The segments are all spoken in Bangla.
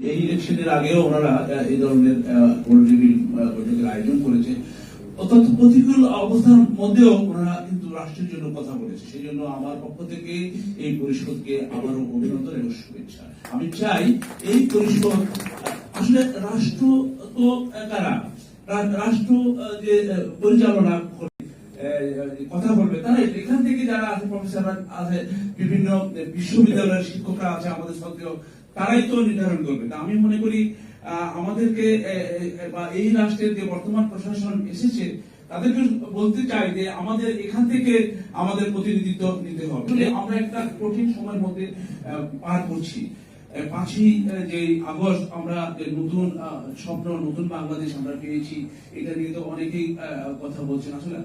এই ইলেকশনের আগেও ওনারা এই ধরনের গোলটেবিল বৈঠকের আয়োজন করেছে। অত্যন্ত প্রতিকূল অবস্থার মধ্যেও ওনারা কিন্তু রাষ্ট্রের জন্য কথা বলেছে। সেই জন্য আমার পক্ষ থেকে এই পরিষদকে আবারও অভিনন্দন এবং শুভেচ্ছা। আমি চাই এই পরিষদ, আসলে রাষ্ট্র তো কারা? রাষ্ট্র যে পরিচালনা কথা বলবে, তারা এখান থেকে যারা আছে প্রফেসর আছে, বিভিন্ন বিশ্ববিদ্যালয়ের শিক্ষকরা আছে আমাদের সত্ত্বেও তারাই তো নির্ধারণ করবে। আমি মনে করি আমাদেরকে বা এই রাষ্ট্রের যে বর্তমান প্রশাসন এসেছে, তাদেরকে বলতে চাই যে আমাদের এখান থেকে আমাদের প্রতিনিধিত্ব নিতে হবে। আমরা একটা কঠিন সময়ের মধ্যে পার করছি। পাঁচই যে আগস্ট আমরা নতুন স্বপ্ন, নতুন বাংলাদেশ আমরা পেয়েছি, এটা নিয়ে তো অনেকেই কথা বলছেন। আসলে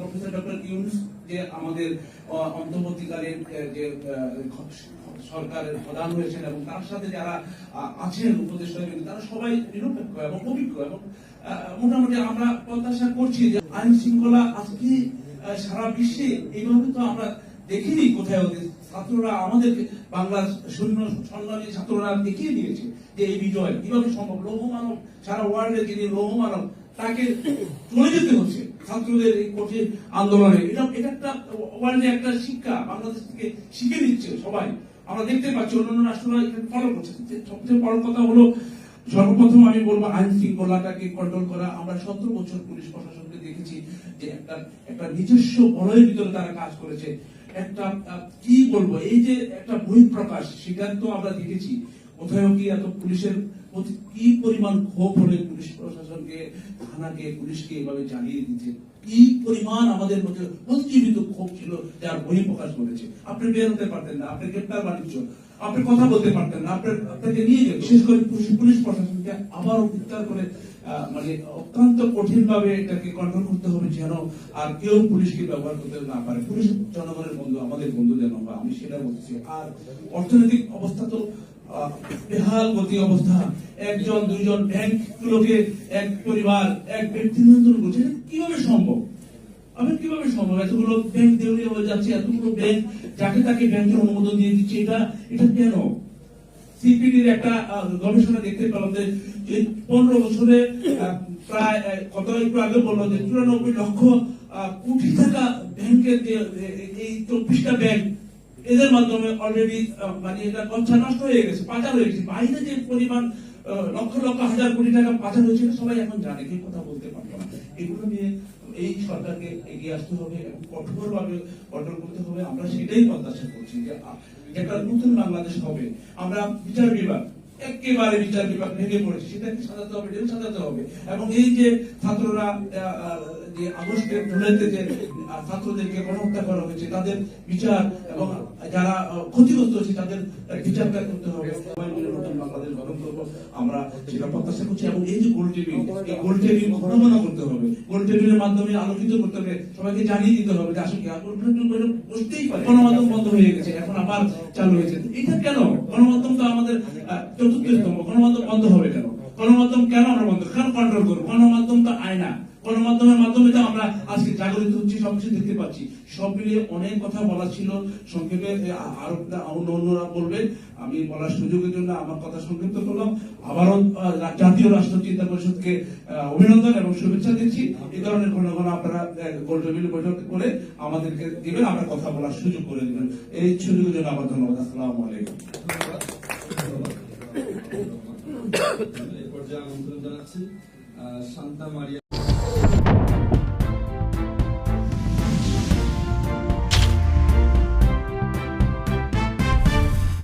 প্রফেসর ডক্টর ইউনুস যে আমাদের অন্তর্বর্তীকালীন যে সরকারের প্রধান হয়েছেন এবং তার সাথে যারা আছেন উপদেষ্টা তারা সবাই নিরপেক্ষ এবং অভিজ্ঞ এবং মোটামুটি আমরা প্রত্যাশা করছি যে আইন শৃঙ্খলা আজকে সারা বিশ্বে এইভাবে তো আমরা দেখিনি কোথাও যে ছাত্ররা আমাদেরকে বাংলার সৈন্য সংগ্রামী ছাত্ররা দেখিয়ে দিয়েছে যে এই বিজয় কীভাবে সম্ভব? লৌহ মানব সারা ওয়ার্ল্ডে যিনি লৌহ মানব তাকে চলে যেতে হচ্ছে ছাত্রদের এই কঠিন আন্দোলনে। এটা এটা একটা ওয়ার্ল্ডে একটা শিক্ষা বাংলাদেশ থেকে শিখে নিচ্ছে সবাই। আমরা দেখতে পাচ্ছি অন্যান্য রাষ্ট্ররা এটা ফলো করছে। সবচেয়ে বড় কথা হলো, সর্বপ্রথম আমি বলব আইন শৃঙ্খলাটাকে কন্ট্রোল করা। আমরা সতেরো বছর পুলিশ প্রশাসনকে দেখেছি যে একটা একটা নিজস্ব বলয়ের ভিতরে তারা কাজ করেছে। একটা কি বলব? এই যে একটা বহিঃপ্রকাশ সেটা তো আমরা দেখেছি। কোথাও কি এত পুলিশের প্রতি, কি পরিমাণ ক্ষোভ হলে পুলিশ প্রশাসনকে, থানাকে, পুলিশকে এভাবে জ্বালিয়ে দিচ্ছে? কি পরিমাণ আমাদের মধ্যে অজীবিত ক্ষোভ ছিল, যার বহিঃপ্রকাশ করেছে আপনি বের হতে পারতেন না, আপনি গ্রেপ্তার বাণিজ্য, আপনি কথা বলতে পারতেন না আপনার আপনাকে নিয়ে যাবে বিশেষ করে পুলিশ- প্রশাসনকে আবারও গ্রেপ্তার করে মানে অত্যন্ত কঠিন ভাবে এটাকে কন্ট্রোল করতে হবে যেন আর কেউ পুলিশকে ব্যবহার করতে না পারে। পুলিশ জনগণের বন্ধু, আমাদের বন্ধু যেন হয় আমি সেটা বলছি। আর অর্থনৈতিক অবস্থা তো বেহাল গতি অবস্থা। একজন, দুইজন ব্যাংক গুলোকে এক পরিবার, এক ব্যক্তি নিয়ন্ত্রণ করছে কীভাবে সম্ভব? আমি কীভাবে সম্ভব? এতগুলো ব্যাংক দেউলিয়া হয়ে যাচ্ছে, এতগুলো ব্যাংক যাকে তাকে ব্যাংকের অনুমোদন দিয়ে দিচ্ছে, এটা এটা কেন? সিপিডির একটা গবেষণা দেখতে পেলাম যে পনেরো বছরে প্রায় কত একটু আগে বলল যে চুরানব্বই লক্ষ কোটি টাকা ব্যাংকের যে এই চব্বিশটা ব্যাংক, এদের মাধ্যমে অলরেডি মানে এটা নষ্ট হয়ে গেছে, পাচার হয়ে গেছে। বাইরে যে পরিমাণ লক্ষ লক্ষ হাজার কোটি টাকা পাচার হয়েছে এটা সবাই এখন জানে, কেউ কথা বলতে পারবে না। এগুলো নিয়ে এই সরকারকে এগিয়ে আসতে হবে এবং কঠোরভাবে কন্ট্রোল করতে হবে, আমরা সেটাই প্রত্যাশা করছি যে একটা নতুন বাংলাদেশ হবে। আমরা বিচার বিভাগ, একেবারে বিচার বিভাগ ভেঙে পড়েছে, সেটাকে সাজাতে হবে জেল সাজাতে হবে। এবং এই যে ছাত্ররা যে আগস্টের জুলাইতে যে ছাত্রদেরকে গণহত্যা করা হয়েছে, তাদের বিচার এবং যারা ক্ষতিগ্রস্ত হয়েছে তাদের আহ, বিচারটা করতে হবে। সবাই মিলে নতুন বাংলাদেশ গঠন করব আমরা সেটা প্রত্যাশা করছি এবং এই যে গোল টেবিল এই গোল টেবিল ঘটনা করতে হবে। গোল টেবিলের মাধ্যমে আলোকিত করতে হবে সবাইকে জানিয়ে দিতে হবে যে আসলে গোল টেবিল বসতেই পারে। গণমাধ্যম বন্ধ হয়ে গেছে এখন আবার চালু হয়েছে। এটা কেন? গণমাধ্যম তো আমাদের চতুর্থ স্তম্ভ গণমাধ্যম বন্ধ হবে কেন? গণমাধ্যম কেন আমরা বন্ধ? কেন কন্ট্রোল করব? গণমাধ্যম তো আয়না। গণমাধ্যমের মাধ্যমে তো আমরা আজকে জাগরিত হচ্ছি সবকিছু দেখতে পাচ্ছি। সব মিলিয়ে অনেক কথা বলা ছিল। সংক্ষেপে আরও অন্য অন্যরা বলবেন আমি বলার সুযোগের জন্য আমার কথা সংক্ষিপ্ত করলাম। আবারও জাতীয় রাষ্ট্র চিন্তা পরিষদকে অভিনন্দন এবং শুভেচ্ছা দিচ্ছি। এই ধরনের ঘন ঘন আপনারা গোল টেবিল বৈঠক করে আমাদেরকে দিবেন, আমরা কথা বলার সুযোগ করে দিবেন। এই সুযোগের জন্য আবার ধন্যবাদ। আসসালামু আলাইকুম। এই পর্যায়ে আমন্ত্রণ জানাচ্ছি শান্তা মারিয়া